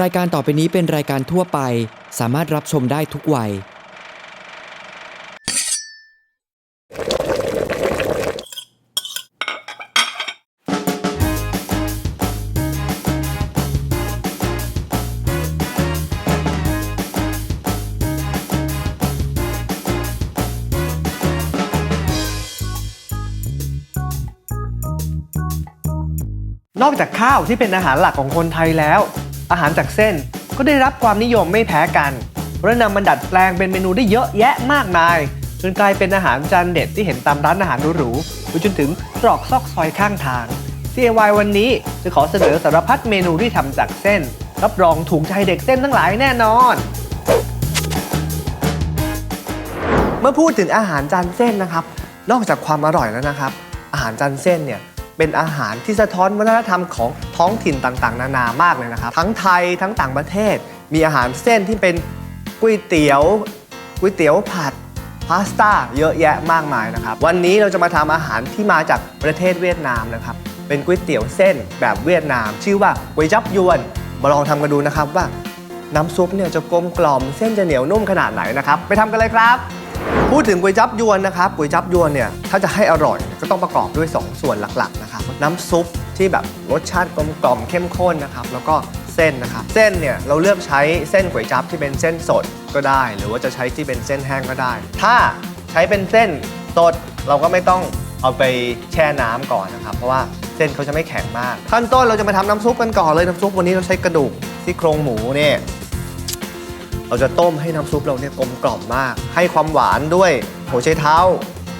รายการต่อไปนี้เป็นรายการทั่วไป สามารถรับชมได้ทุกวัย นอกจากข้าวที่เป็นอาหารหลักของคนไทยแล้ว อาหารจากเส้นก็ได้รับความนิยมไม่แพ้กันเพราะนำมันดัดแปลงเป็นเมนูได้เยอะแยะมากมาย จนกลายเป็นอาหารจานเด็ดที่เห็นตามร้านอาหารหรูๆไปจนถึงตรอกซอกซอยข้างทาง DIY วันนี้จะขอเสนอสารพัดเมนูที่ทำจากเส้น รับรองถูกใจเด็กเส้นทั้งหลายแน่นอน เมื่อพูดถึงอาหารจานเส้นนะครับ นอกจากความอร่อยแล้วนะครับ อาหารจานเส้นเนี่ย เป็นอาหารที่สะท้อนวัฒนธรรมของท้องถิ่นต่างๆ นานามากเลยนะครับ ทั้งไทยทั้งต่างประเทศ มีอาหารเส้นที่เป็นก๋วยเตี๋ยวก๋วยเตี๋ยวผัดพาสต้าเยอะแยะมากมายนะครับ วันนี้เราจะมาทำอาหารที่มาจากประเทศเวียดนามนะครับ เป็นก๋วยเตี๋ยวเส้นแบบเวียดนาม ชื่อว่าก๋วยจับยวน มาลองทำกันดูนะครับว่าน้ำซุปเนี่ยจะกลมกล่อมเส้นจะเหนียวนุ่มขนาดไหนนะครับ ไปทำกันเลยครับ พูดถึงก๋วยจับยวนนะครับก๋วยจับยวนเนี่ยถ้าจะให้อร่อยก็ต้องประกอบด้วย 2 ส่วนหลักๆนะ ครับน้ำซุปที่แบบรสชาติกลมกล่อมเข้มข้นนะครับแล้วก็เส้นนะครับเส้นเนี่ยเราเลือกใช้เส้นก๋วยจับที่เป็นเส้นสดก็ได้ หรือว่าจะใช้ที่เป็นเส้นแห้งก็ได้ ถ้าใช้เป็นเส้นสดเราก็ไม่ต้องเอาไปแช่น้ำก่อนนะครับ เพราะว่าเส้นเขาจะไม่แข็งมาก ขั้นต้นเราจะมาทำน้ำซุปกันก่อนเลยน้ำซุปวันนี้เราใช้กระดูกที่โครงหมูเนี่ยเราจะต้มให้น้ำซุปเราเนี่ยกลมกล่อมมาก ให้ความหวานด้วยหัวไชเท้า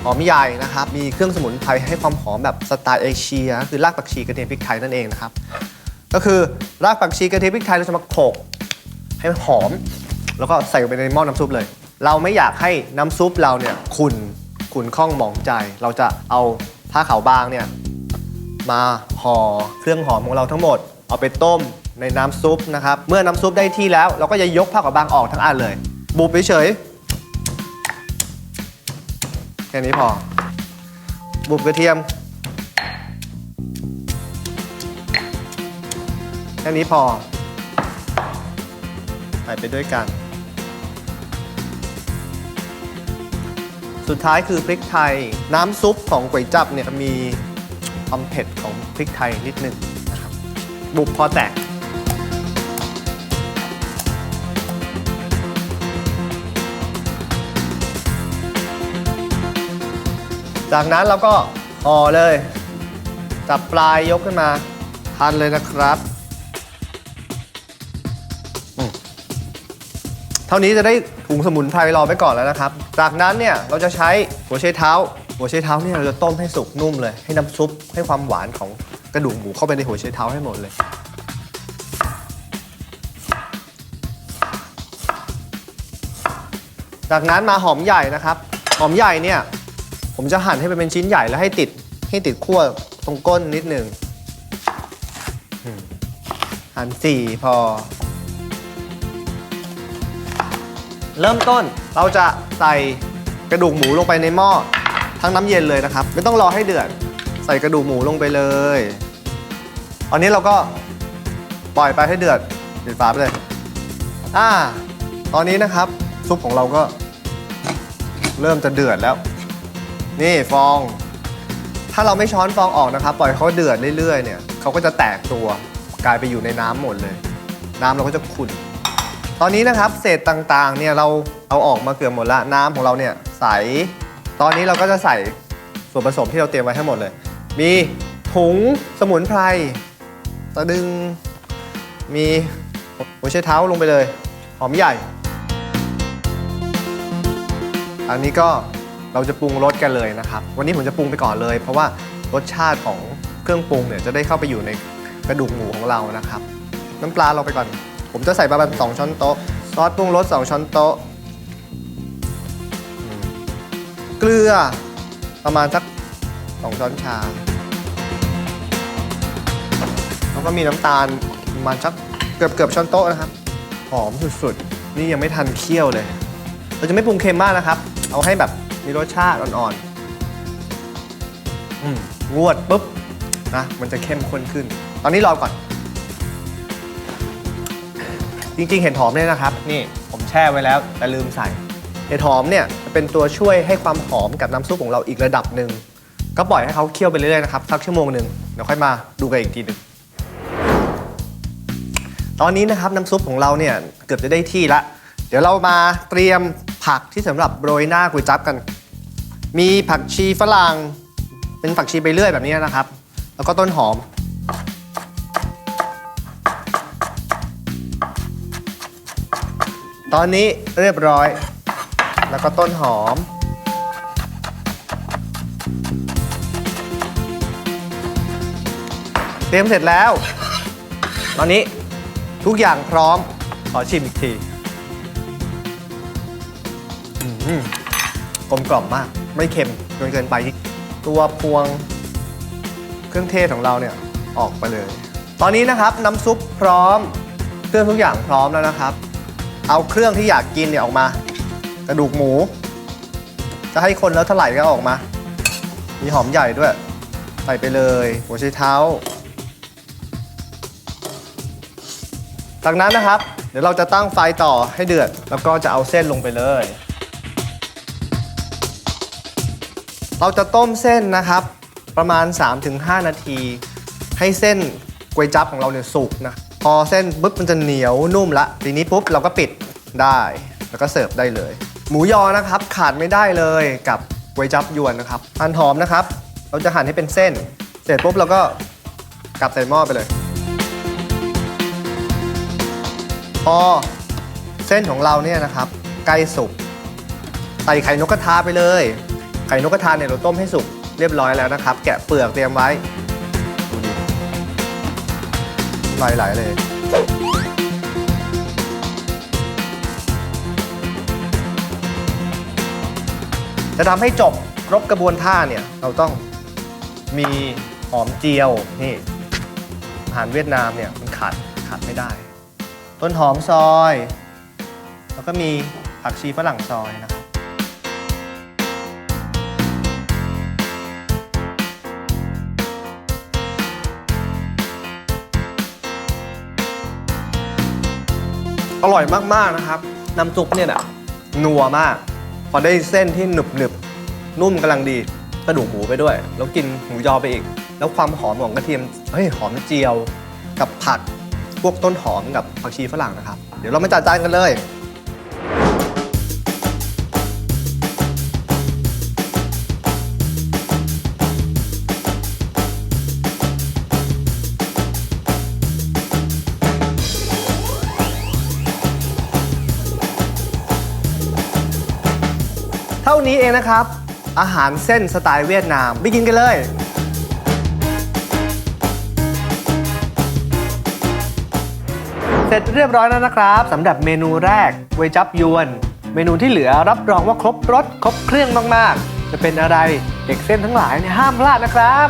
หอมใหญ่นะครับ มีเครื่องสมุนไพรให้ความหอมแบบสไตล์เอเชียคือรากผักชีกระเทียมพริกไทยนั่นเองนะครับ ก็คือรากผักชีกระเทียมพริกไทยเราจะมาโขลกให้มันหอม แล้วก็ใส่ไปในหม้อน้ำซุปเลย เราไม่อยากให้น้ำซุปเราเนี่ยขุ่นขุ่นข้องหมองใจ เราจะเอาผ้าขาวบางเนี่ยมาห่อเครื่องหอมของเราทั้งหมด เอาไปต้มในน้ำซุปนะครับ เมื่อน้ำซุปได้ที่แล้ว เราก็จะยกผ้ากับบางออกทั้งอันเลย บุบเฉย ค่นี้พอ บุบกระเทียม แค่นี้พอ ใส่ไปด้วยกัน สุดท้ายคือพริกไทย น้ำซุปของก๋วยจับเนี่ยมีความเผ็ดของพริกไทยนิดนึงนะครับ บุบพอแตก จากนั้นเราก็ห่อเลย จับปลายยกขึ้นมาทานเลยนะครับเท่านี้จะได้ถุงสมุนไพรรอไว้ก่อนแล้วนะครับ จากนั้นเนี่ยเราจะใช้หัวไชเท้า หัวไชเท้าเนี่ยเราจะต้มให้สุกนุ่มเลย ให้น้ำซุปให้ความหวานของกระดูกหมูเข้าไปในหัวไชเท้าให้หมดเลย จากนั้นมาหอมใหญ่นะครับ หอมใหญ่เนี่ย ผมจะหั่นให้เป็นชิ้นใหญ่แล้วให้ติดให้ติดขั้วตรงก้นนิดหนึ่งหั่นสี่พอ เริ่มต้นเราจะใส่กระดูกหมูลงไปในหม้อทั้งน้ำเย็นเลยนะครับ ไม่ต้องรอให้เดือด ใส่กระดูกหมูลงไปเลยตอนนี้เราก็ปล่อยไปให้เดือดปิดฝาไปเลย อ่า ตอนนี้นะครับ ซุปของเราก็เริ่มจะเดือดแล้ว นี่ฟอง ถ้าเราไม่ช้อนฟองออกนะครับ ปล่อยเขาเดือดเรื่อยๆเนี่ยเขาก็จะแตกตัวกลายไปอยู่ในน้ำหมดเลย น้ำเราก็จะขุ่น ตอนนี้นะครับเศษต่างๆเนี่ยเราเอาออกมาเกือบหมดละน้ำของเราเนี่ยใส ตอนนี้เราก็จะใส่ส่วนผสมที่เราเตรียมไว้ทั้งหมดเลย มีถุงสมุนไพรตะดึง มีหัวไชเท้าลงไปเลย หอมใหญ่ อันนี้ก็ เราจะปรุงรสกันเลยนะครับ วันนี้ผมจะปรุงไปก่อนเลย เพราะว่ารสชาติของเครื่องปรุงเนี่ยจะได้เข้าไปอยู่ในกระดูกหมูของเรานะครับ น้ำปลาเราไปก่อน ผมจะใส่ประมาณ2ช้อนโต๊ะซอสปรุงรส2ช้อนโต๊ะเกลือประมาณสัก2ช้อนชา แล้วก็มีน้ำตาลประมาณสักเกือบเกือบช้อนโต๊ะนะครับ หอมสุดๆ นี่ยังไม่ทันเคี่ยวเลย เราจะไม่ปรุงเค็มมากนะครับ เอาให้แบบ มีรสชาติอ่อนๆอืมงวดปุ๊บนะมันจะเข้มข้นขึ้น ตอนนี้รอก่อน จริงๆ เห็ดหอมเนี่ยนะครับ นี่ผมแช่ไว้แล้ว แต่ลืมใส่ เห็ดหอมเนี่ยจะเป็นตัวช่วยให้ความหอมกับน้ำซุปของเราอีกระดับหนึ่ง ก็ปล่อยให้เขาเคี่ยวไปเรื่อยๆนะครับสักชั่วโมงหนึ่งเดี๋ยวค่อยมาดูกันอีกทีหนึ่งตอนนี้นะครับน้ำซุปของเราเนี่ยเกือบจะได้ที่ละ เดี๋ยวเรามาเตรียม ผักที่สำหรับโรยหน้าก๋วยจั๊บกัน มีผักชีฝรั่งเป็นผักชีไปเรื่อยแบบนี้นะครับ แล้วก็ต้นหอม ตอนนี้เรียบร้อย แล้วก็ต้นหอม เตรียมเสร็จแล้ว ตอนนี้ทุกอย่างพร้อมขอชิมอีกที อืมกลมกล่อมมาก ไม่เค็มจนเกินไป ตัวพวงเครื่องเทศของเราเนี่ยออกไปเลย ตอนนี้นะครับน้ำซุปพร้อม เครื่องทุกอย่างพร้อมแล้วนะครับ เอาเครื่องที่อยากกินเนี่ยออกมา กระดูกหมู จะให้คนแล้วเท่าไหร่ก็อออกมา มีหอมใหญ่ด้วย ใส่ไปเลย หัวไชเท้า จากนั้นนะครับ เดี๋ยวเราจะตั้งไฟต่อให้เดือด แล้วก็จะเอาเส้นลงไปเลย เราจะต้มเส้นนะครับ ประมาณ 3-5 นาที ให้เส้นก๋วยจั๊บของเราเนี่ยสุกนะพอเส้นปุ๊บมันจะเหนียวนุ่มละทีนี้ปุ๊บเราก็ปิดได้แล้วก็เสิร์ฟได้เลย หมูยอนะครับขาดไม่ได้เลยกับก๋วยจั๊บยวนนะครับหั่นหอมนะครับ เราจะหั่นให้เป็นเส้น เสร็จปุ๊บเราก็กลับใส่หม้อไปเลย พอเส้นของเราเนี่ยนะครับใกล้สุกใส่ไข่นกกระทาไปเลย ไข่นกกระทาเนี่ยเราต้มให้สุกเรียบร้อยแล้วนะครับ แกะเปลือกเตรียมไว้ดูดิไหลๆเลยจะทำให้จบครบกระบวนท่าเนี่ย เราต้องมีหอมเจียวนี่อาหารเวียดนามเนี่ยมันขาดขาดไม่ได้ ต้นหอมซอย แล้วก็มีผักชีฝรั่งซอยนะครับ อร่อยมากๆนะครับ น้ำซุปเนี่ยนะนัวมาก พอได้เส้นที่หนึบหนึบๆนุ่มกำลังดีกระดูกหมูไปด้วย แล้วกินหมูยอไปอีก แล้วความหอมของกระเทียมเฮ้ยหอมเจียวกับผักพวกต้นหอมกับผักชีฝรั่งนะครับ เดี๋ยวเรามาจัดจานกันเลย นี้เองนะครับ อาหารเส้นสไตล์เวียดนาม ไปกินกันเลย เสร็จเรียบร้อยแล้วนะครับสำหรับเมนูแรกเวจับยวน เมนูที่เหลือรับรองว่าครบรสครบเครื่องมากๆ จะเป็นอะไรเด็กเส้นทั้งหลายเนี่ยห้ามพลาดนะครับ